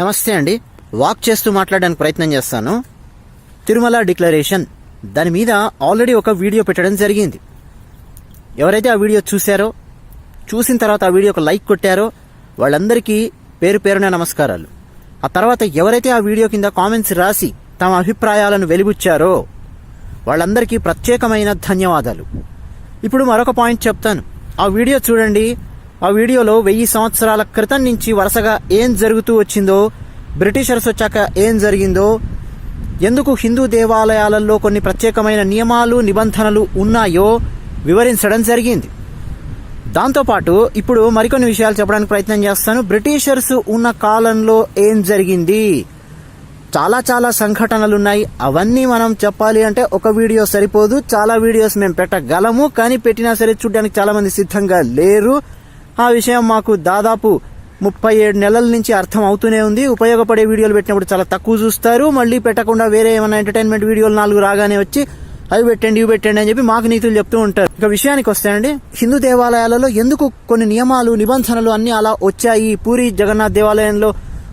నమస్తే అండి. వాక్ చేస్తూ మాట్లాడడానికి ప్రయత్నం చేస్తాను. తిరుమల డిక్లరేషన్. దాని మీద ఆల్రెడీ ఒక వీడియో పెట్టడం జరిగింది. ఎవరైతే ఆ వీడియో చూశారో చూసిన తర్వాత ఆ వీడియోకి లైక్ కొట్టారో వాళ్ళందరికీ పేరు పేరున నమస్కారాలు. ఆ తర్వాత ఎవరైతే ఆ వీడియో కింద కామెంట్స్ రాసి తమ అభిప్రాయాలను వెలిబుచ్చారో వాళ్ళందరికీ ప్రత్యేకమైన ధన్యవాదాలు. ఇప్పుడు మరొక పాయింట్ చెప్తాను. ఆ వీడియో చూడండి. ఆ వీడియోలో వెయ్యి సంవత్సరాల క్రితం నుంచి వరుసగా ఏం జరుగుతూ వచ్చిందో బ్రిటిషర్స్ వచ్చాక ఏం జరిగిందో ఎందుకు హిందూ దేవాలయాలలో కొన్ని ప్రత్యేకమైన నియమాలు నిబంధనలు ఉన్నాయో వివరించడం జరిగింది. దాంతోపాటు ఇప్పుడు మరికొన్ని విషయాలు చెప్పడానికి ప్రయత్నం చేస్తాను. బ్రిటిషర్స్ ఉన్న కాలంలో ఏం జరిగింది? చాలా చాలా సంఘటనలు ఉన్నాయి. అవన్నీ మనం చెప్పాలి అంటే ఒక వీడియో సరిపోదు. చాలా వీడియోస్ మేము పెట్టగలము. కానీ పెట్టినా సరే చూడడానికి చాలామంది సిద్ధంగా లేరు. ఆ విషయం మాకు దాదాపు ముప్పై ఏడు నెలల నుంచి అర్థం అవుతూనే ఉంది. ఉపయోగపడే వీడియోలు పెట్టినప్పుడు చాలా తక్కువ చూస్తారు. మళ్ళీ పెట్టకుండా వేరే ఏమైనా ఎంటర్టైన్మెంట్ వీడియోలు నాలుగు రాగానే వచ్చి అవి పెట్టండి ఇవి పెట్టండి అని చెప్పి మాకు నీతులు చెప్తూ ఉంటారు. ఇక విషయానికి వస్తాయండి హిందూ దేవాలయాలలో ఎందుకు కొన్ని నియమాలు నిబంధనలు అన్ని అలా వచ్చాయి? పూరి జగన్నాథ్ దేవాలయంలో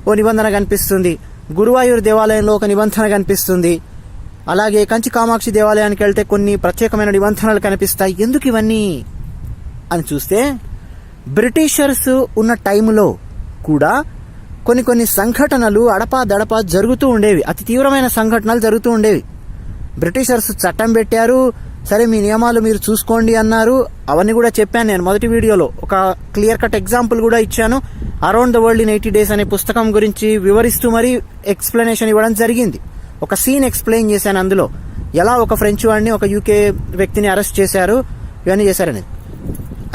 ఓ నిబంధన కనిపిస్తుంది. గురువాయూర్ దేవాలయంలో ఒక నిబంధన కనిపిస్తుంది. అలాగే కంచి కామాక్షి దేవాలయానికి వెళ్తే కొన్ని ప్రత్యేకమైన నిబంధనలు కనిపిస్తాయి. ఎందుకు ఇవన్నీ? అని చూస్తే బ్రిటిషర్స్ ఉన్న టైంలో కూడా కొన్ని కొన్ని సంఘటనలు అడపా దడపా జరుగుతూ ఉండేవి. అతి తీవ్రమైన సంఘటనలు జరుగుతూ ఉండేవి. బ్రిటిషర్స్ చట్టం పెట్టారు. సరే మీ నియమాలు మీరు చూసుకోండి అన్నారు. అవన్నీ కూడా చెప్పాను నేను మొదటి వీడియోలో. ఒక క్లియర్ కట్ ఎగ్జాంపుల్ కూడా ఇచ్చాను. Around the world in eighty days అనే పుస్తకం గురించి వివరిస్తూ మరీ ఎక్స్ప్లెనేషన్ ఇవ్వడం జరిగింది. ఒక సీన్ ఎక్స్ప్లెయిన్ చేశాను అందులో. ఎలా ఒక ఫ్రెంచ్ వాడిని ఒక యూకే వ్యక్తిని అరెస్ట్ చేశారు ఇవన్నీ చేశారని.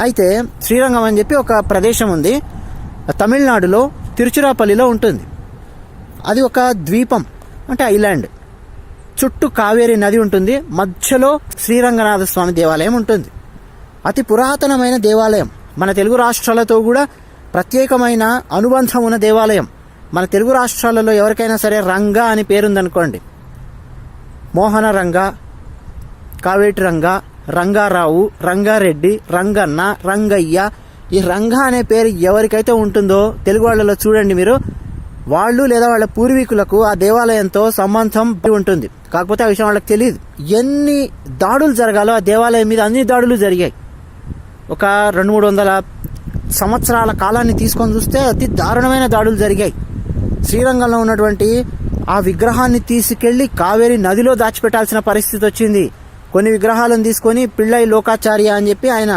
అయితే శ్రీరంగం అని చెప్పి ఒక ప్రదేశం ఉంది. తమిళనాడులో తిరుచిరాపల్లిలో ఉంటుంది. అది ఒక ద్వీపం అంటే ఐలాండ్. చుట్టూ కావేరి నది ఉంటుంది. మధ్యలో శ్రీరంగనాథ స్వామి దేవాలయం ఉంటుంది. అతి పురాతనమైన దేవాలయం. మన తెలుగు రాష్ట్రాలతో కూడా ప్రత్యేకమైన అనుబంధం ఉన్న దేవాలయం. మన తెలుగు రాష్ట్రాలలో ఎవరికైనా సరే రంగ అని పేరుందనుకోండి. మోహన రంగ కావేటి రంగ రంగారావు రంగారెడ్డి రంగన్న రంగయ్య ఈ రంగ అనే పేరు ఎవరికైతే ఉంటుందో తెలుగు వాళ్ళలో చూడండి మీరు. వాళ్ళు లేదా వాళ్ళ పూర్వీకులకు ఆ దేవాలయంతో సంబంధం ఉంటుంది. కాకపోతే ఆ విషయం వాళ్ళకి తెలియదు ఎన్ని దాడులు జరగాలో ఆ దేవాలయం మీద అన్ని దాడులు జరిగాయి. ఒక రెండు మూడు వందల సంవత్సరాల కాలాన్ని తీసుకొని చూస్తే అతి దారుణమైన దాడులు జరిగాయి. శ్రీరంగంలో ఉన్నటువంటి ఆ విగ్రహాన్ని తీసుకెళ్ళి కావేరి నదిలో దాచిపెట్టాల్సిన పరిస్థితి వచ్చింది. కొన్ని విగ్రహాలను తీసుకొని పిళ్ళై లోకాచార్య అని చెప్పి ఆయన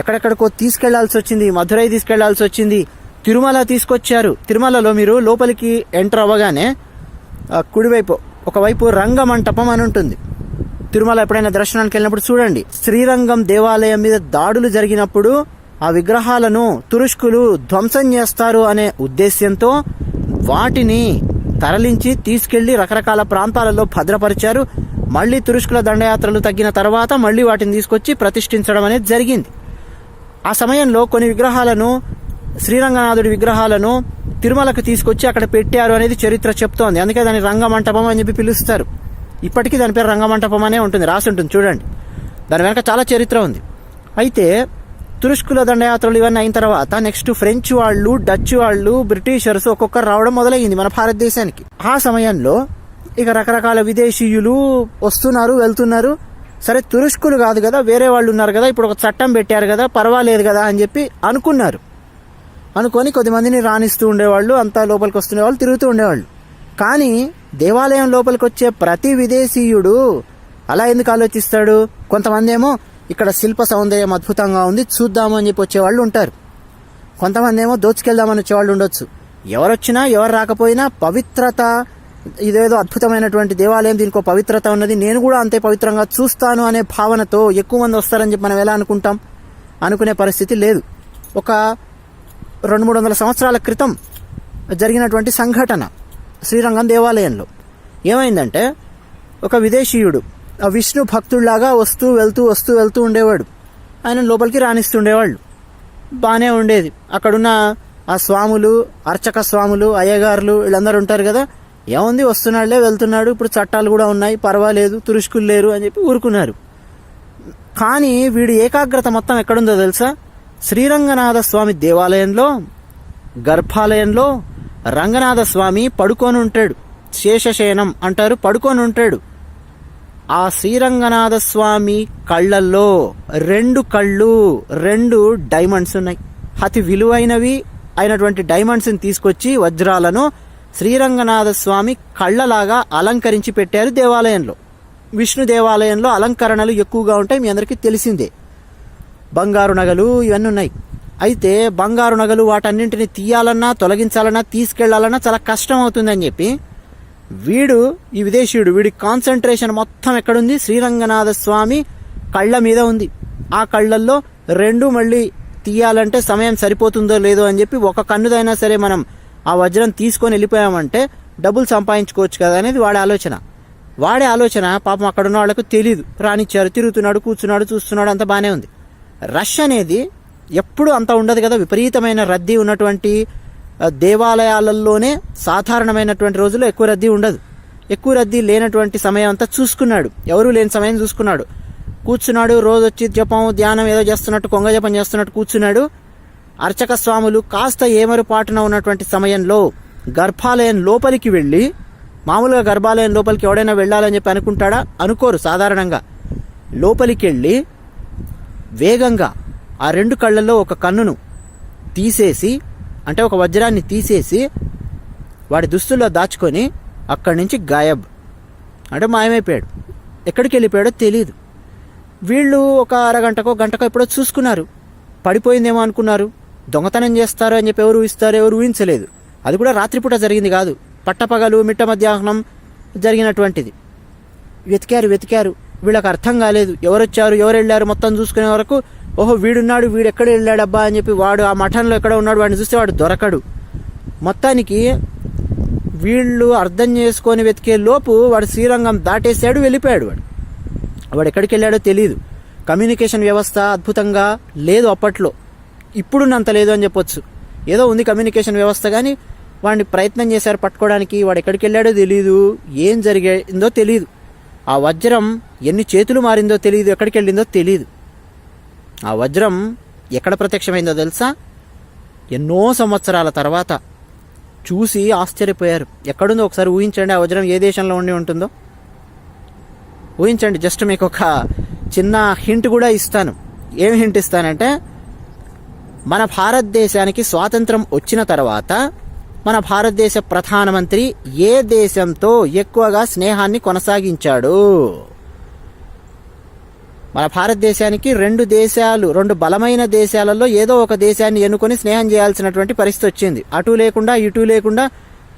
ఎక్కడెక్కడికో తీసుకెళ్ళాల్సి వచ్చింది మధురై తీసుకెళ్ళాల్సి వచ్చింది. తిరుమల తీసుకొచ్చారు. తిరుమలలో మీరు లోపలికి ఎంటర్ అవ్వగానే కుడివైపు ఒకవైపు రంగమంటపం అని ఉంటుంది. తిరుమల ఎప్పుడైనా దర్శనానికి వెళ్ళినప్పుడు చూడండి శ్రీరంగం దేవాలయం మీద దాడులు జరిగినప్పుడు ఆ విగ్రహాలను తురుష్కులు ధ్వంసం చేస్తారు అనే ఉద్దేశ్యంతో వాటిని తరలించి తీసుకెళ్ళి రకరకాల ప్రాంతాలలో భద్రపరిచారు. మళ్ళీ తురుష్కుల దండయాత్రలు తగ్గిన తర్వాత మళ్ళీ వాటిని తీసుకొచ్చి ప్రతిష్ఠించడం అనేది జరిగింది. ఆ సమయంలో కొన్ని విగ్రహాలను శ్రీరంగనాథుడి విగ్రహాలను తిరుమలకు తీసుకొచ్చి అక్కడ పెట్టారు అనేది చరిత్ర చెప్తోంది. అందుకే దాన్ని రంగమంటపం అని చెప్పి పిలుస్తారు. ఇప్పటికీ దాని పేరు రంగమంటపం అనే ఉంటుంది. రాసి ఉంటుంది చూడండి. దాని వెనక చాలా చరిత్ర ఉంది. అయితే తురుష్కుల దండయాత్రలు ఇవన్నీ అయిన తర్వాత నెక్స్ట్ ఫ్రెంచ్ వాళ్ళు డచ్ వాళ్ళు బ్రిటిషర్స్ ఒక్కొక్కరు రావడం మొదలైంది మన భారతదేశానికి. ఆ సమయంలో ఇక రకరకాల విదేశీయులు వస్తున్నారు వెళ్తున్నారు. సరే తురుష్కులు కాదు కదా వేరే వాళ్ళు ఉన్నారు కదా ఇప్పుడు ఒక చట్టం పెట్టారు కదా పర్వాలేదు కదా అని చెప్పి అనుకున్నారు. అనుకొని కొద్దిమందిని రాణిస్తూ ఉండేవాళ్ళు అంతా లోపలికి వస్తుండేవాళ్ళు తిరుగుతూ ఉండేవాళ్ళు. కానీ దేవాలయం లోపలికి వచ్చే ప్రతి విదేశీయుడు అలా ఎందుకు ఆలోచిస్తాడు? కొంతమంది ఏమో ఇక్కడ శిల్ప సౌందర్యం అద్భుతంగా ఉంది చూద్దాము అని చెప్పి వచ్చేవాళ్ళు ఉంటారు. కొంతమంది ఏమో దోచుకెళ్దామని వచ్చేవాళ్ళు ఉండొచ్చు. ఎవరొచ్చినా ఎవరు రాకపోయినా పవిత్రత ఇదేదో అద్భుతమైనటువంటి దేవాలయం దీనికి పవిత్రత ఉన్నది. నేను కూడా అంతే పవిత్రంగా చూస్తాను అనే భావనతో ఎక్కువ మంది వస్తారని చెప్పి మనం ఎలా అనుకుంటాం? అనుకునే పరిస్థితి లేదు. ఒక రెండు మూడు వందల సంవత్సరాల క్రితం జరిగినటువంటి సంఘటన శ్రీరంగం దేవాలయంలో. ఏమైందంటే ఒక విదేశీయుడు ఆ విష్ణు భక్తుల్లాగా వస్తూ వెళ్తూ వస్తూ వెళ్తూ ఉండేవాడు. ఆయన లోపలికి రాణిస్తుండేవాళ్ళు. బాగానే ఉండేది. అక్కడున్న ఆ స్వాములు అర్చక స్వాములు అయ్యగారులు వీళ్ళందరూ ఉంటారు కదా ఏముంది వస్తున్నాడులే వెళ్తున్నాడు ఇప్పుడు చట్టాలు కూడా ఉన్నాయి పర్వాలేదు తురుష్కులు లేరు అని చెప్పి ఊరుకున్నారు. కానీ వీడి ఏకాగ్రత మొత్తం ఎక్కడుందో తెలుసా? శ్రీరంగనాథ స్వామి దేవాలయంలో గర్భాలయంలో రంగనాథ స్వామి పడుకొని ఉంటాడు శేషశయనం అంటారు పడుకొని ఉంటాడు ఆ శ్రీరంగనాథ స్వామి కళ్ళల్లో రెండు కళ్ళు రెండు డైమండ్స్ ఉన్నాయి. అతి విలువైనవి అయినటువంటి డైమండ్స్ని తీసుకొచ్చి వజ్రాలను శ్రీరంగనాథ స్వామి కళ్ళలాగా అలంకరించి పెట్టారు దేవాలయంలో. విష్ణు దేవాలయంలో అలంకరణలు ఎక్కువగా ఉంటాయి మీ అందరికీ తెలిసిందే. బంగారు నగలు ఇవన్నీ ఉన్నాయి. అయితే బంగారు నగలు వాటన్నింటిని తీయాలన్నా తొలగించాలన్నా తీసుకెళ్ళాలన్నా చాలా కష్టం అవుతుందని చెప్పి వీడు ఈ విదేశీయుడు వీడి కాన్సన్ట్రేషన్ మొత్తం ఎక్కడుంది? శ్రీరంగనాథ స్వామి కళ్ళ మీద ఉంది. ఆ కళ్ళల్లో రెండు మళ్ళీ తీయాలంటే సమయం సరిపోతుందో లేదో అని చెప్పి ఒక కన్నుదైనా సరే మనం ఆ వజ్రం తీసుకొని వెళ్ళిపోయామంటే డబ్బులు సంపాదించుకోవచ్చు కదా అనేది వాడి ఆలోచన. వాడే ఆలోచన పాపం అక్కడ ఉన్న వాళ్ళకు తెలియదు రానిచ్చారు తిరుగుతున్నాడు కూర్చున్నాడు చూస్తున్నాడు అంత బాగానే ఉంది. రష్ అనేది ఎప్పుడు అంత ఉండదు కదా. విపరీతమైన రద్దీ ఉన్నటువంటి దేవాలయాలలోనే సాధారణమైనటువంటి రోజుల్లో ఎక్కువ రద్దీ ఉండదు. ఎక్కువ రద్దీ లేనటువంటి సమయం అంతా చూసుకున్నాడు. ఎవరూ లేని సమయం చూసుకున్నాడు. కూర్చున్నాడు రోజు వచ్చి జపం ధ్యానం ఏదో చేస్తున్నట్టు కొంగ జపం చేస్తున్నట్టు కూర్చున్నాడు. అర్చక స్వాములు కాస్త ఏమరుపాటున ఉన్నటువంటి సమయంలో గర్భాలయం లోపలికి వెళ్ళి మామూలుగా గర్భాలయం లోపలికి ఎవడైనా వెళ్ళాలని చెప్పి అనుకుంటాడా? అనుకోరు సాధారణంగా. లోపలికి వెళ్ళి వేగంగా ఆ రెండు కళ్ళల్లో ఒక కన్నును తీసేసి అంటే ఒక వజ్రాన్ని తీసేసి వాడి దుస్తుల్లో దాచుకొని అక్కడి నుంచి గాయబ్. అంటే మాయమైపోయాడు. ఎక్కడికి వెళ్ళిపోయాడో తెలియదు వీళ్ళు ఒక అరగంటకో గంటకో ఎప్పుడో చూసుకున్నారు. పడిపోయిందేమో అనుకున్నారు. దొంగతనం చేస్తారు అని చెప్పి ఎవరు ఊహిస్తారు ఎవరు ఊహించలేదు. అది కూడా రాత్రిపూట జరిగింది కాదు. పట్టపగలు మిట్ట మధ్యాహ్నం జరిగినటువంటిది. వెతికారు వెతికారు. వీళ్ళకి అర్థం కాలేదు. ఎవరొచ్చారు ఎవరు వెళ్ళారు మొత్తం చూసుకునే వరకు ఓహో వీడున్నాడు వీడు ఎక్కడ వెళ్ళాడబ్బా అని చెప్పి వాడు ఆ మఠంలో ఎక్కడ ఉన్నాడు వాడిని చూస్తే వాడు దొరకడు. మొత్తానికి వీళ్ళు అర్థం చేసుకొని వెతికే లోపు వాడు శ్రీరంగం దాటేసాడు వెళ్ళిపోయాడు వాడు. వాడు ఎక్కడికి వెళ్ళాడో తెలియదు కమ్యూనికేషన్ వ్యవస్థ అద్భుతంగా లేదు అప్పట్లో. ఇప్పుడున్నంత లేదు అని చెప్పొచ్చు. ఏదో ఉంది కమ్యూనికేషన్ వ్యవస్థ కానీ వాడిని ప్రయత్నం చేశారు పట్టుకోవడానికి వాడు ఎక్కడికి వెళ్ళాడో తెలియదు ఏం జరిగిందో తెలియదు ఆ వజ్రం ఎన్ని చేతులు మారిందో తెలియదు ఎక్కడికి వెళ్ళిందో తెలియదు ఆ వజ్రం ఎక్కడ ప్రత్యక్షమైందో తెలుసా? ఎన్నో సంవత్సరాల తర్వాత. చూసి ఆశ్చర్యపోయారు. ఎక్కడుందో ఒకసారి ఊహించండి ఆ వజ్రం ఏ దేశంలో ఉండి ఉంటుందో. ఊహించండి జస్ట్ మీకు ఒక చిన్న హింట్ కూడా ఇస్తాను. ఏం హింట్ ఇస్తానంటే మన భారతదేశానికి స్వాతంత్రం వచ్చిన తర్వాత మన భారతదేశ ప్రధానమంత్రి ఏ దేశంతో ఎక్కువగా స్నేహాన్ని కొనసాగించాడు? మన భారతదేశానికి రెండు దేశాలు రెండు బలమైన దేశాలలో ఏదో ఒక దేశాన్ని ఎన్నుకొని స్నేహం చేయాల్సినటువంటి పరిస్థితి వచ్చింది. అటు లేకుండా ఇటు లేకుండా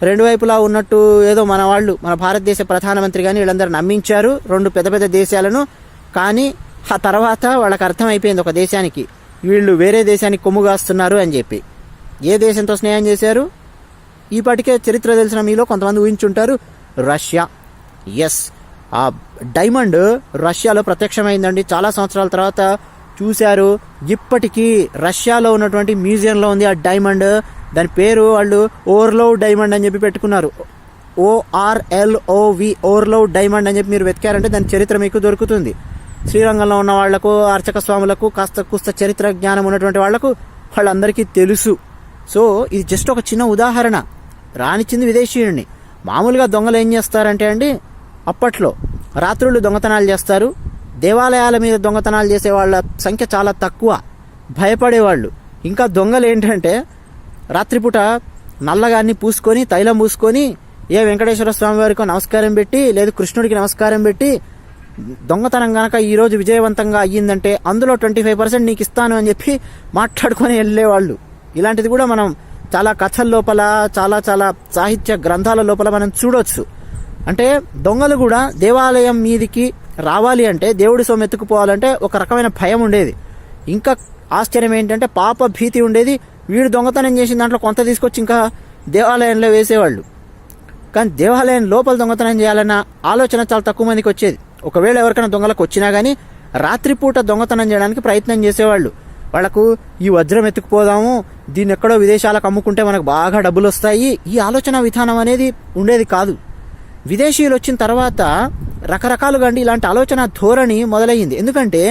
రెండు వైపులా ఉన్నట్టు ఏదో మన వాళ్ళు మన భారతదేశ ప్రధానమంత్రి కానీ వీళ్ళందరూ నమ్మించారు. రెండు పెద్ద పెద్ద దేశాలను. కానీ ఆ తర్వాత వాళ్ళకి అర్థమైపోయింది ఒక దేశానికి. వీళ్ళు వేరే దేశానికి కొమ్ముగాస్తున్నారు అని చెప్పి. ఏ దేశంతో స్నేహం చేశారు? ఇప్పటికే చరిత్ర తెలిసిన మీలో కొంతమంది ఊహించుంటారు. రష్యా. ఎస్ ఆ డైమండ్ రష్యాలో ప్రత్యక్షమైందండి. చాలా సంవత్సరాల తర్వాత చూశారు. ఇప్పటికీ రష్యాలో ఉన్నటువంటి మ్యూజియంలో ఉంది ఆ డైమండ్. దాని పేరు వాళ్ళు ఓవర్లో డైమండ్ అని చెప్పి పెట్టుకున్నారు. ఓఆర్ఎల్ఓవి ఓవర్లో డైమండ్ అని చెప్పి మీరు వెతికారంటే దాని చరిత్ర మీకు దొరుకుతుంది. శ్రీరంగంలో ఉన్న వాళ్ళకు అర్చక స్వాములకు కాస్త కుస్త చరిత్ర జ్ఞానం ఉన్నటువంటి వాళ్ళకు వాళ్ళందరికీ తెలుసు. సో ఇది జస్ట్ ఒక చిన్న ఉదాహరణ. రానిచ్చింది విదేశీయుడిని. మామూలుగా దొంగలు ఏం చేస్తారంటే అండి అప్పట్లో రాత్రుళ్ళు దొంగతనాలు చేస్తారు. దేవాలయాల మీద దొంగతనాలు చేసే వాళ్ళ సంఖ్య చాలా తక్కువ. భయపడేవాళ్ళు. ఇంకా దొంగలు ఏంటంటే రాత్రిపూట నల్లగాన్ని పూసుకొని తైలం పూసుకొని ఏ వెంకటేశ్వర స్వామి వారికి నమస్కారం పెట్టి లేదు కృష్ణుడికి నమస్కారం పెట్టి దొంగతనం కనుక ఈరోజు విజయవంతంగా అయ్యిందంటే అందులో ట్వంటీ ఫైవ్ పర్సెంట్ నీకు ఇస్తాను అని చెప్పి మాట్లాడుకొని వెళ్ళేవాళ్ళు. ఇలాంటిది కూడా మనం చాలా కథల లోపల చాలా చాలా సాహిత్య గ్రంథాల లోపల మనం చూడొచ్చు. అంటే దొంగలు కూడా దేవాలయం మీదికి రావాలి అంటే దేవుడి సొమ్ము ఎత్తుకుపోవాలంటే ఒక రకమైన భయం ఉండేది. ఇంకా ఆశ్చర్యం ఏంటంటే పాప భీతి ఉండేది. వీడు దొంగతనం చేసిన దాంట్లో కొంత తీసుకొచ్చి ఇంకా దేవాలయంలో వేసేవాళ్ళు. కానీ దేవాలయం లోపల దొంగతనం చేయాలన్న ఆలోచన చాలా తక్కువ మందికి వచ్చేది. ఒకవేళ ఎవరికైనా దొంగలకు వచ్చినా కానీ రాత్రిపూట దొంగతనం చేయడానికి ప్రయత్నం చేసేవాళ్ళు. వాళ్ళకు ఈ వజ్రం ఎత్తుకుపోదాము దీన్ని ఎక్కడో విదేశాలకు అమ్ముకుంటే మనకు బాగా డబ్బులు వస్తాయి ఈ ఆలోచన విధానం అనేది ఉండేది కాదు. విదేశీయులు వచ్చిన తర్వాత రకరకాలుగా అండి ఇలాంటి ఆలోచన ధోరణి మొదలయ్యింది. ఎందుకంటే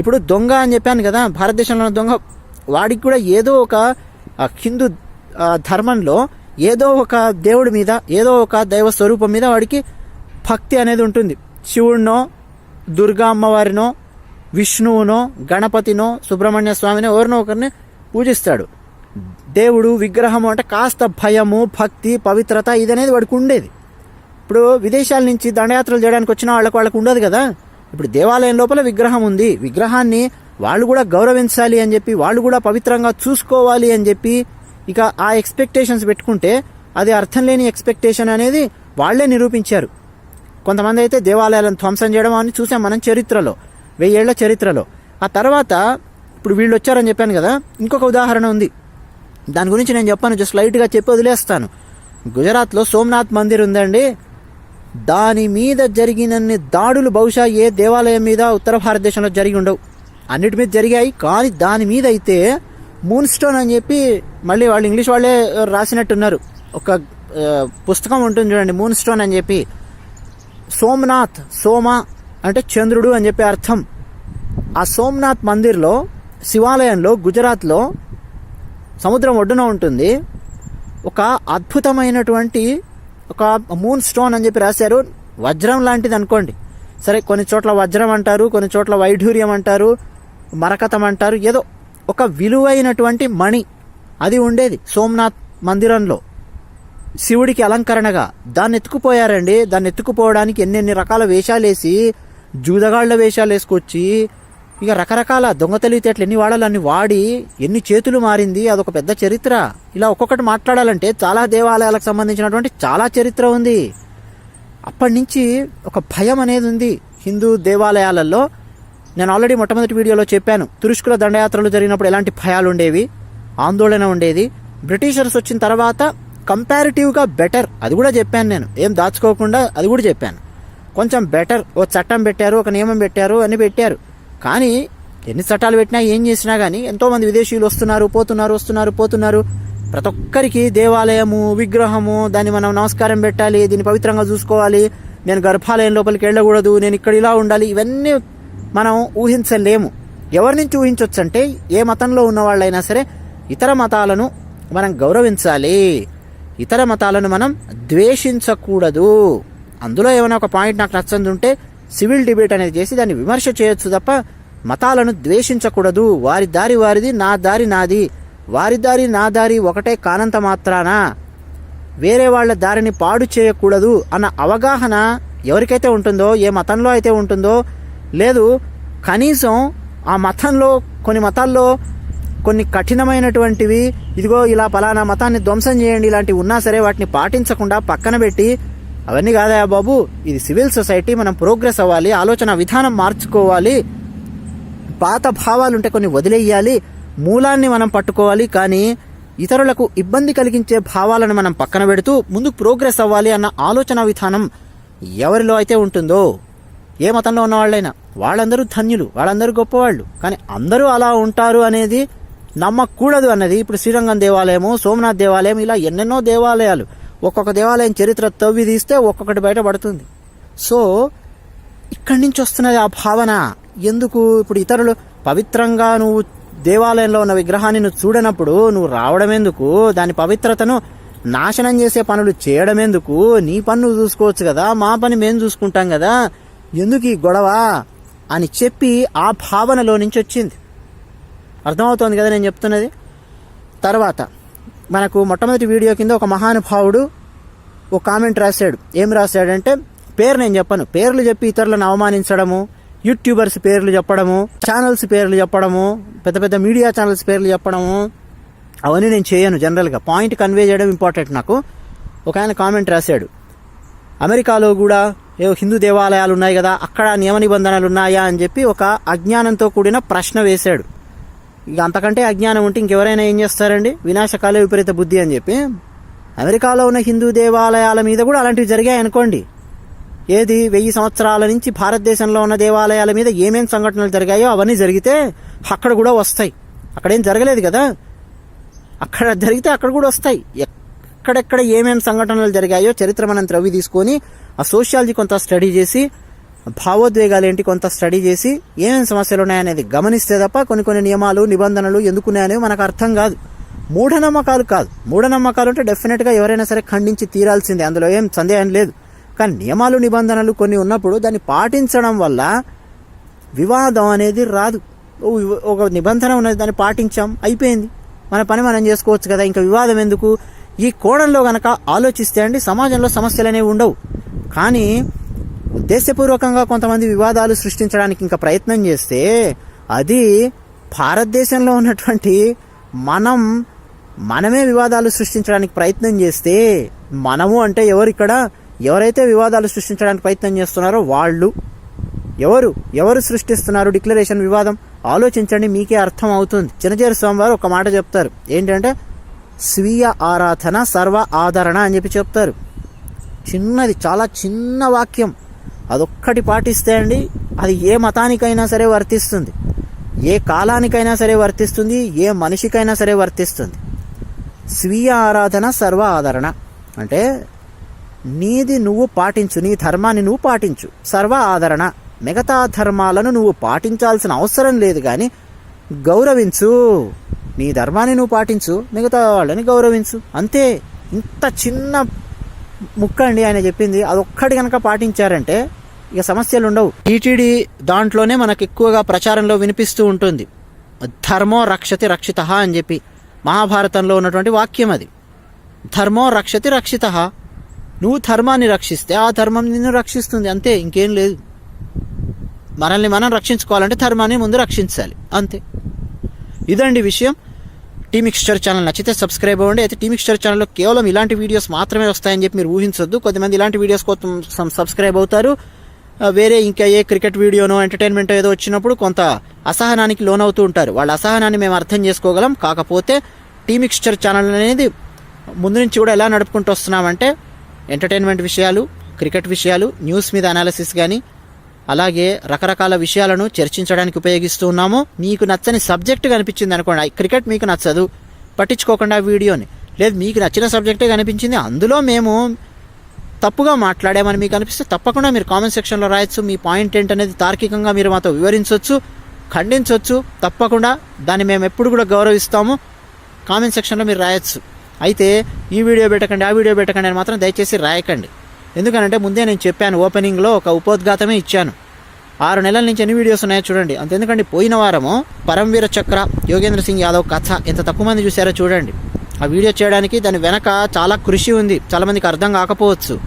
ఇప్పుడు దొంగ అని చెప్పాను కదా భారతదేశంలో దొంగ వాడికి కూడా ఏదో ఒక హిందూ ధర్మంలో ఏదో ఒక దేవుడి మీద ఏదో ఒక దైవ స్వరూపం మీద వాడికి భక్తి అనేది ఉంటుంది. శివుడినో దుర్గా అమ్మవారినో విష్ణువునో గణపతినో సుబ్రహ్మణ్య స్వామిని ఎవరినో ఒకరిని పూజిస్తాడు. దేవుడు విగ్రహము అంటే కాస్త భయము భక్తి పవిత్రత ఇదనేది వాడికి ఉండేది. ఇప్పుడు విదేశాల నుంచి దండయాత్రలు చేయడానికి వచ్చిన వాళ్ళకి వాళ్ళకి ఉండదు కదా. ఇప్పుడు దేవాలయం లోపల విగ్రహం ఉంది. విగ్రహాన్ని వాళ్ళు కూడా గౌరవించాలి అని చెప్పి వాళ్ళు కూడా పవిత్రంగా చూసుకోవాలి అని చెప్పి ఇక ఆ ఎక్స్పెక్టేషన్స్ పెట్టుకుంటే అది అర్థం లేని ఎక్స్పెక్టేషన్ అనేది వాళ్ళే నిరూపించారు. కొంతమంది అయితే దేవాలయాలను ధ్వంసం చేయడం అని చూసాం మనం చరిత్రలో వెయ్యేళ్ళ చరిత్రలో. ఆ తర్వాత ఇప్పుడు వీళ్ళు వచ్చారని చెప్పాను కదా ఇంకొక ఉదాహరణ ఉంది. దాని గురించి నేను చెప్పాను జస్ట్ లైట్గా చెప్పి వదిలేస్తాను. గుజరాత్లో సోమనాథ్ మందిర్ ఉందండి. దాని మీద జరిగినన్ని దాడులు బహుశా ఏ దేవాలయం మీద ఉత్తర భారతదేశంలో జరిగి ఉండవు. అన్నిటి మీద జరిగాయి కానీ దాని మీద అయితే మూన్ స్టోన్ అని చెప్పి మళ్ళీ వాళ్ళు ఇంగ్లీష్ వాళ్ళే రాసినట్టున్నారు. ఒక పుస్తకం ఉంటుంది చూడండి మూన్ స్టోన్ అని చెప్పి. సోమనాథ్ సోమ అంటే చంద్రుడు అని చెప్పి అర్థం. ఆ సోమనాథ్ మందిర్లో శివాలయంలో గుజరాత్లో సముద్రం ఒడ్డున ఉంటుంది. ఒక అద్భుతమైనటువంటి ఒక మూన్ స్టోన్ అని చెప్పి రాశారు. వజ్రం లాంటిది అనుకోండి. సరే కొన్ని చోట్ల వజ్రం అంటారు కొన్ని చోట్ల వైఢూర్యం అంటారు మరకతం అంటారు ఏదో ఒక విలువైనటువంటి మణి. అది ఉండేది సోమనాథ్ మందిరంలో. శివుడికి అలంకరణగా. దాన్ని ఎత్తుకుపోయారండి దాన్ని ఎత్తుకుపోవడానికి ఎన్నెన్ని రకాల వేషాలు వేసి జూదగాళ్ళ వేషాలు వేసుకొచ్చి ఇక రకరకాల దొంగ తెలివితేటలు ఎన్ని వాడాలని వాడి ఎన్ని చేతులు మారింది అదొక పెద్ద చరిత్ర. ఇలా ఒక్కొక్కటి మాట్లాడాలంటే చాలా దేవాలయాలకు సంబంధించినటువంటి చాలా చరిత్ర ఉంది. అప్పటి నుంచి ఒక భయం అనేది ఉంది హిందూ దేవాలయాలలో. నేను ఆల్రెడీ మొట్టమొదటి వీడియోలో చెప్పాను తురుష్కుల దండయాత్రలు జరిగినప్పుడు ఎలాంటి భయాలు ఉండేవి ఆందోళన ఉండేది. బ్రిటిషర్స్ వచ్చిన తర్వాత కంపారిటివ్గా బెటర్. అది కూడా చెప్పాను నేను. ఏం దాచుకోకుండా అది కూడా చెప్పాను. కొంచెం బెటర్. ఓ చట్టం పెట్టారు ఒక నియమం పెట్టారు అని పెట్టారు. కానీ ఎన్ని చట్టాలు పెట్టినా ఏం చేసినా కానీ ఎంతోమంది విదేశీయులు వస్తున్నారు పోతున్నారు వస్తున్నారు పోతున్నారు. ప్రతి ఒక్కరికి దేవాలయము విగ్రహము దాన్ని మనం నమస్కారం పెట్టాలి దీన్ని పవిత్రంగా చూసుకోవాలి. నేను గర్భాలయం లోపలికి వెళ్ళకూడదు నేను ఇక్కడ ఇలా ఉండాలి. ఇవన్నీ మనం ఊహించలేము. ఎవరి నుంచి ఊహించవచ్చు అంటే ఏ మతంలో ఉన్న వాళ్ళైనా సరే ఇతర మతాలను మనం గౌరవించాలి. ఇతర మతాలను మనం ద్వేషించకూడదు. అందులో ఏమైనా ఒక పాయింట్ నాకు నచ్చంది ఉంటే సివిల్ డిబేట్ అనేది చేసి దాన్ని విమర్శ చేయొచ్చు తప్ప మతాలను ద్వేషించకూడదు. వారి దారి వారిది నా దారి నాది. వారి దారి నా దారి ఒకటే కానంత మాత్రాన. వేరే వాళ్ళ దారిని పాడు చేయకూడదు అన్న అవగాహన ఎవరికైతే ఉంటుందో ఏ మతంలో అయితే ఉంటుందో లేదు కనీసం ఆ మతంలో కొన్ని మతాల్లో కొన్ని కఠినమైనటువంటివి ఇదిగో ఇలా పలానా మతాన్ని ధ్వంసం చేయండి ఇలాంటివి ఉన్నా సరే వాటిని పాటించకుండా పక్కన పెట్టి అవన్నీ కాదా బాబు? ఇది సివిల్ సొసైటీ మనం ప్రోగ్రెస్ అవ్వాలి ఆలోచన విధానం మార్చుకోవాలి పాత భావాలుంటే కొన్ని వదిలేయాలి మూలాన్ని మనం పట్టుకోవాలి కానీ ఇతరులకు ఇబ్బంది కలిగించే భావాలను మనం పక్కన పెడుతూ ముందుకు ప్రోగ్రెస్ అవ్వాలి అన్న ఆలోచన విధానం ఎవరిలో అయితే ఉంటుందో ఏ మతంలో ఉన్న వాళ్ళైనా వాళ్ళందరూ ధన్యులు వాళ్ళందరూ గొప్పవాళ్ళు కానీ అందరూ అలా ఉంటారు అనేది నమ్మకూడదు అన్నది. ఇప్పుడు శ్రీరంగం దేవాలయము సోమనాథ్ దేవాలయం ఇలా ఎన్నెన్నో దేవాలయాలు. ఒక్కొక్క దేవాలయం చరిత్ర తవ్వి తీస్తే ఒక్కొక్కటి బయటపడుతుంది సో ఇక్కడి నుంచి వస్తున్నది ఆ భావన. ఎందుకు? ఇప్పుడు ఇతరులు పవిత్రంగా నువ్వు దేవాలయంలో ఉన్న విగ్రహాన్ని నువ్వు చూడనప్పుడు నువ్వు రావడం ఎందుకు దాని పవిత్రతను నాశనం చేసే పనులు చేయడం ఎందుకు నీ పని నువ్వు చూసుకోవచ్చు కదా మా పని మేము చూసుకుంటాం కదా. ఎందుకు ఈ గొడవ? అని చెప్పి ఆ భావనలో నుంచి వచ్చింది. అర్థమవుతోంది కదా నేను చెప్తున్నది? తర్వాత మనకు మొట్టమొదటి వీడియో కింద ఒక మహానుభావుడు ఒక కామెంట్ రాశాడు. ఏం రాశాడంటే పేరు నేను చెప్పను. పేర్లు చెప్పి ఇతరులను అవమానించడము యూట్యూబర్స్ పేర్లు చెప్పడము ఛానల్స్ పేర్లు చెప్పడము పెద్ద పెద్ద మీడియా ఛానల్స్ పేర్లు చెప్పడము అవన్నీ నేను చేయను జనరల్గా పాయింట్ కన్వే చేయడం ఇంపార్టెంట్ నాకు. ఒక ఆయన కామెంట్ రాశాడు. అమెరికాలో కూడా ఏవో హిందూ దేవాలయాలు ఉన్నాయి కదా అక్కడ నియమ నిబంధనలు ఉన్నాయా అని చెప్పి ఒక అజ్ఞానంతో కూడిన ప్రశ్న వేశాడు. ఇక అంతకంటే అజ్ఞానం ఉంటే ఇంకెవరైనా ఏం చేస్తారండి? వినాశకాలే విపరీత బుద్ధి అని చెప్పి. అమెరికాలో ఉన్న హిందూ దేవాలయాల మీద కూడా అలాంటివి జరిగాయి అనుకోండి. ఏది? వెయ్యి సంవత్సరాల నుంచి భారతదేశంలో ఉన్న దేవాలయాల మీద ఏమేం సంఘటనలు జరిగాయో అవన్నీ జరిగితే అక్కడ కూడా వస్తాయి. అక్కడేం జరగలేదు కదా? అక్కడ జరిగితే అక్కడ కూడా వస్తాయి. ఎక్కడెక్కడ ఏమేం సంఘటనలు జరిగాయో చరిత్ర మనం త్రవ్వి తీసుకొని ఆ సోషియాలజీ కొంత స్టడీ చేసి భావోద్వేగాలు ఏంటి? కొంత స్టడీ చేసి ఏమేమి సమస్యలు ఉన్నాయనేది గమనిస్తే తప్ప కొన్ని కొన్ని నియమాలు నిబంధనలు ఎందుకున్నాయనేవి మనకు అర్థం కాదు. మూఢనమ్మకాలు కాదు. మూఢనమ్మకాలు అంటే డెఫినెట్గా ఎవరైనా సరే ఖండించి తీరాల్సిందే. అందులో ఏం సందేహం లేదు. కానీ నియమాలు నిబంధనలు కొన్ని ఉన్నప్పుడు దాన్ని పాటించడం వల్ల వివాదం అనేది రాదు. ఒక నిబంధన ఉన్నది దాన్ని పాటించాం అయిపోయింది. మన పని మనం చేసుకోవచ్చు కదా ఇంకా వివాదం ఎందుకు? ఈ కోణంలో కనుక ఆలోచిస్తే అండి సమాజంలో సమస్యలు అనేవి ఉండవు. కానీ ఉద్దేశపూర్వకంగా కొంతమంది వివాదాలు సృష్టించడానికి ఇంకా ప్రయత్నం చేస్తే అది భారతదేశంలో ఉన్నటువంటి మనం మనమే వివాదాలు సృష్టించడానికి ప్రయత్నం చేస్తే మనము అంటే ఎవరు ఇక్కడ ఎవరైతే వివాదాలు సృష్టించడానికి ప్రయత్నం చేస్తున్నారో వాళ్ళు. ఎవరు ఎవరు సృష్టిస్తున్నారు డిక్లరేషన్ వివాదం? ఆలోచించండి మీకే అర్థం అవుతుంది. చిన్నచేరు స్వామివారు ఒక మాట చెప్తారు. ఏంటంటే స్వీయ ఆరాధన సర్వ ఆదరణ అని చెప్పి చెప్తారు. చిన్నది చాలా చిన్న వాక్యం. అదొక్కటి పాటిస్తే అండి అది ఏ మతానికైనా సరే వర్తిస్తుంది. ఏ కాలానికైనా సరే వర్తిస్తుంది ఏ మనిషికైనా సరే వర్తిస్తుంది. స్వీయ ఆరాధన సర్వ ఆదరణ. అంటే నీది నువ్వు పాటించు నీ ధర్మాన్ని నువ్వు పాటించు. సర్వ ఆదరణ. మిగతా ధర్మాలను నువ్వు పాటించాల్సిన అవసరం లేదు కానీ గౌరవించు. నీ ధర్మాన్ని నువ్వు పాటించు మిగతా వాళ్ళని గౌరవించు. అంతే. ఇంత చిన్న ముక్క అండి ఆయన చెప్పింది. అదొక్కటి కనుక పాటించారంటే ఇక సమస్యలు ఉండవు. టీటీడీ దాంట్లోనే మనకు ఎక్కువగా ప్రచారంలో వినిపిస్తూ ఉంటుంది. ధర్మో రక్షతి రక్షిత అని చెప్పి మహాభారతంలో ఉన్నటువంటి వాక్యం అది. ధర్మో రక్షతి రక్షిత. నువ్వు ధర్మాన్ని రక్షిస్తే ఆ ధర్మం నిన్ను రక్షిస్తుంది. అంతే ఇంకేం లేదు. మనల్ని మనం రక్షించుకోవాలంటే ధర్మాన్ని ముందు రక్షించాలి. అంతే. ఇదండి విషయం. టీ మిక్స్చర్ ఛానల్ నచ్చితే సబ్స్క్రైబ్ అవ్వండి. అయితే టీ మిక్స్చర్ ఛానల్లో కేవలం ఇలాంటి వీడియోస్ మాత్రమే వస్తాయని చెప్పి మీరు ఊహించొద్దు. కొద్దిమంది ఇలాంటి వీడియోస్ కోసం సబ్స్క్రైబ్ అవుతారు. వేరే ఇంకా ఏ క్రికెట్ వీడియోనో ఎంటర్టైన్మెంట్ ఏదో వచ్చినప్పుడు కొంత అసహనానికి లోనవుతూ ఉంటారు. వాళ్ళ అసహనాన్ని మేము అర్థం చేసుకోగలం. కాకపోతే టీ మిక్స్చర్ ఛానల్ అనేది ముందు నుంచి కూడా ఎలా నడుపుకుంటూ వస్తున్నామంటే ఎంటర్టైన్మెంట్ విషయాలు క్రికెట్ విషయాలు న్యూస్ మీద అనాలిసిస్ కానీ అలాగే రకరకాల విషయాలను చర్చించడానికి ఉపయోగిస్తూ ఉన్నాము. మీకు నచ్చని సబ్జెక్ట్ కనిపించింది అనుకోండి. క్రికెట్ మీకు నచ్చదు. పట్టించుకోకుండా ఆ వీడియోని. లేదు మీకు నచ్చిన సబ్జెక్టే కనిపించింది. అందులో మేము తప్పుగా మాట్లాడామని మీకు అనిపిస్తే తప్పకుండా మీరు కామెంట్ సెక్షన్లో రాయొచ్చు. మీ పాయింట్ ఏంటనేది తార్కికంగా మీరు మాతో వివరించవచ్చు ఖండించవచ్చు తప్పకుండా దాన్ని మేము ఎప్పుడు కూడా గౌరవిస్తాము. కామెంట్ సెక్షన్లో మీరు రాయొచ్చు. అయితే ఈ వీడియో పెట్టకండి ఆ వీడియో పెట్టకండి అని మాత్రం దయచేసి రాయకండి. ఎందుకనంటే ముందే నేను చెప్పాను ఓపెనింగ్లో ఒక ఉపోద్ఘాతమే ఇచ్చాను. ఆరు నెలల నుంచి ఎన్ని వీడియోస్ ఉన్నాయో చూడండి. అంతెందుకండి పోయిన వారము పరమవీర చక్ర యోగేంద్ర సింగ్ యాదవ్ కథ ఎంత తక్కువ మంది చూశారో చూడండి. ఆ వీడియో చేయడానికి దాని వెనక చాలా కృషి ఉంది. చాలామందికి అర్థం కాకపోవచ్చు.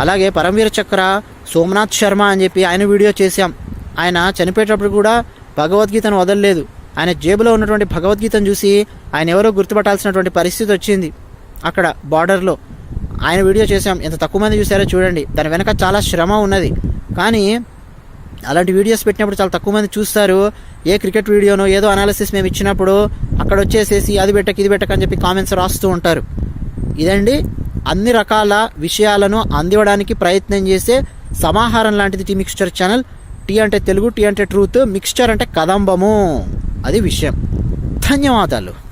అలాగే పరమవీర చక్ర సోమనాథ్ శర్మ అని చెప్పి ఆయన వీడియో చేశాం. ఆయన చనిపోయేటప్పుడు కూడా భగవద్గీతను వదలలేదు. ఆయన జేబులో ఉన్నటువంటి భగవద్గీతను చూసి ఆయన ఎవరో గుర్తుపట్టాల్సినటువంటి పరిస్థితి వచ్చింది. అక్కడ బార్డర్లో ఆయన వీడియో చేశాం. ఎంత తక్కువ మంది చూసారో చూడండి. దాని వెనక చాలా శ్రమ ఉన్నది. కానీ అలాంటి వీడియోస్ పెట్టినప్పుడు చాలా తక్కువ మంది చూస్తారు. ఏ క్రికెట్ వీడియోనో ఏదో అనాలిసిస్ మేము ఇచ్చినప్పుడు అక్కడ వచ్చేసేసి అది పెట్టక ఇది పెట్టక అని చెప్పి కామెంట్స్ రాస్తూ ఉంటారు. ఇదండి అన్ని రకాల విషయాలను అందివడానికి ప్రయత్నం చేసే సమాహారం లాంటిది టీ మిక్స్చర్ ఛానల్ టీ అంటే తెలుగు టీ అంటే ట్రూత్ మిక్స్చర్ అంటే కదంబము. అది విషయం. ధన్యవాదాలు.